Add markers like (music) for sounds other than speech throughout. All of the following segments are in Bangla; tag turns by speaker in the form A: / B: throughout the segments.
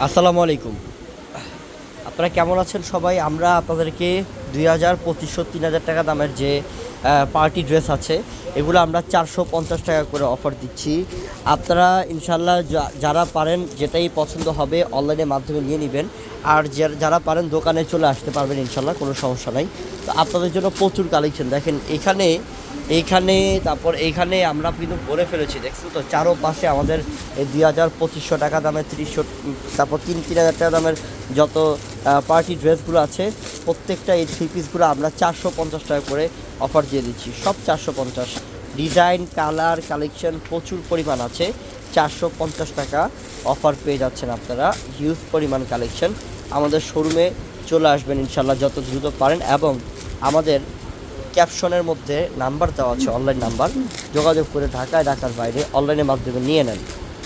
A: আসসালামু আলাইকুম। আপনারা কেমন আছেন সবাই? আমরা আপনাদেরকে দুই হাজার পঁচিশশো তিন হাজার টাকা দামের যে পার্টি ড্রেস আছে, এগুলো আমরা চারশো পঞ্চাশ টাকা করে অফার দিচ্ছি। আপনারা ইনশাল্লাহ যারা পারেন, যেটাই পছন্দ হবে, অনলাইনের মাধ্যমে নিয়ে নেবেন। আর যারা- পারেন, দোকানে চলে আসতে পারবেন ইনশাল্লাহ কোনো সমস্যা নাই। তো আপনাদের জন্য প্রচুর কালেকশন। দেখেন, এখানে এইখানে, তারপর এইখানে আমরা কিন্তু ভরে ফেলেছি। দেখছেন তো চারো পাশে আমাদের এই দুই হাজার পঁচিশশো টাকা দামের তিরিশশো, তারপর তিন তিন হাজার টাকা দামের যত পার্টি ড্রেসগুলো আছে, প্রত্যেকটা এই থ্রি পিসগুলো আমরা চারশো পঞ্চাশ টাকা করে অফার দিয়ে দিচ্ছি। সব চারশো পঞ্চাশ। ডিজাইন কালার কালেকশন প্রচুর পরিমাণ আছে। চারশো পঞ্চাশ টাকা অফার পেয়ে যাচ্ছেন আপনারা। হিউজ পরিমাণ কালেকশন আমাদের শোরুমে চলে আসবেন ইনশাল্লাহ যত দ্রুত পারেন এবং আমাদের ক্যাপশনের মধ্যে নাম্বার দেওয়া আছে অনলাইন নাম্বার। যোগাযোগ করে ঢাকায়, ঢাকার বাইরে অনলাইনের মাধ্যমে নিয়ে নেন।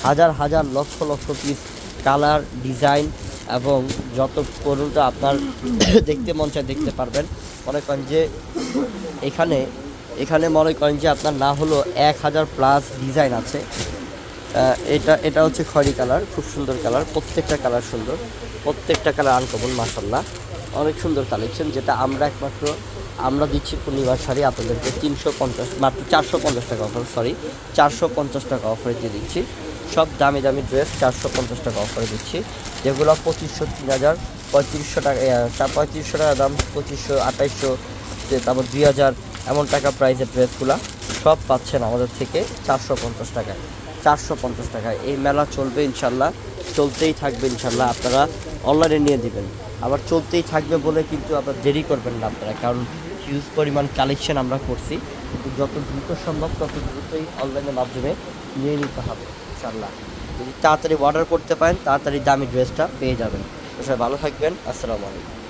A: হাজার হাজার, lakh lakh piece colour design এবং যত করুনটা আপনার (coughs) দেখতে মন চায় দেখতে পারবেন। মনে করেন যে এখানে এখানে মনে করেন যে আপনার না হলো এক হাজার প্লাস ডিজাইন আছে। এটা এটা হচ্ছে খয়রি কালার খুব সুন্দর কালার প্রত্যেকটা কালার সুন্দর, প্রত্যেকটা কালার আনকমন মাসাল্লাহ অনেক সুন্দর কালেকশন যেটা আমরা একমাত্র আমরা দিচ্ছি পূর্ণিমার শাড়ি আপনাদেরকে তিনশো পঞ্চাশ, মাত্র চারশো পঞ্চাশ টাকা অফার সরি চারশো পঞ্চাশ টাকা অফারে দিয়ে দিচ্ছি। সব দামি দামি ড্রেস চারশো পঞ্চাশ টাকা অফারে দিচ্ছি। যেগুলো পঁচিশশো, তিন হাজার, পঁয়ত্রিশশো টাকা পঁয়ত্রিশশো টাকা দাম, পঁচিশশো, আঠাইশশো তারপর দুই হাজার, এমন টাকা প্রাইসের ড্রেসগুলো সব পাচ্ছেন আমাদের থেকে চারশো পঞ্চাশ টাকায়। চারশো পঞ্চাশ টাকায়। এই মেলা চলবে ইনশাল্লাহ, চলতেই থাকবে ইনশাল্লাহ, আপনারা অনলাইনে নিয়ে দিবেন। আবার চলতেই থাকবে বলে কিন্তু আবার দেরি করবেন না আপনারা, কারণ হিউজ পরিমাণ কালেকশন আমরা করছি। কিন্তু যত দ্রুত সম্ভব তত দ্রুতই অনলাইনের মাধ্যমে নিয়ে নিতে হবে ইনশাল্লাহ যদি তাড়াতাড়ি অর্ডার করতে পারেন, তাড়াতাড়ি দামি ড্রেসটা পেয়ে যাবেন। সবাই ভালো থাকবেন, আসসালামু আলাইকুম।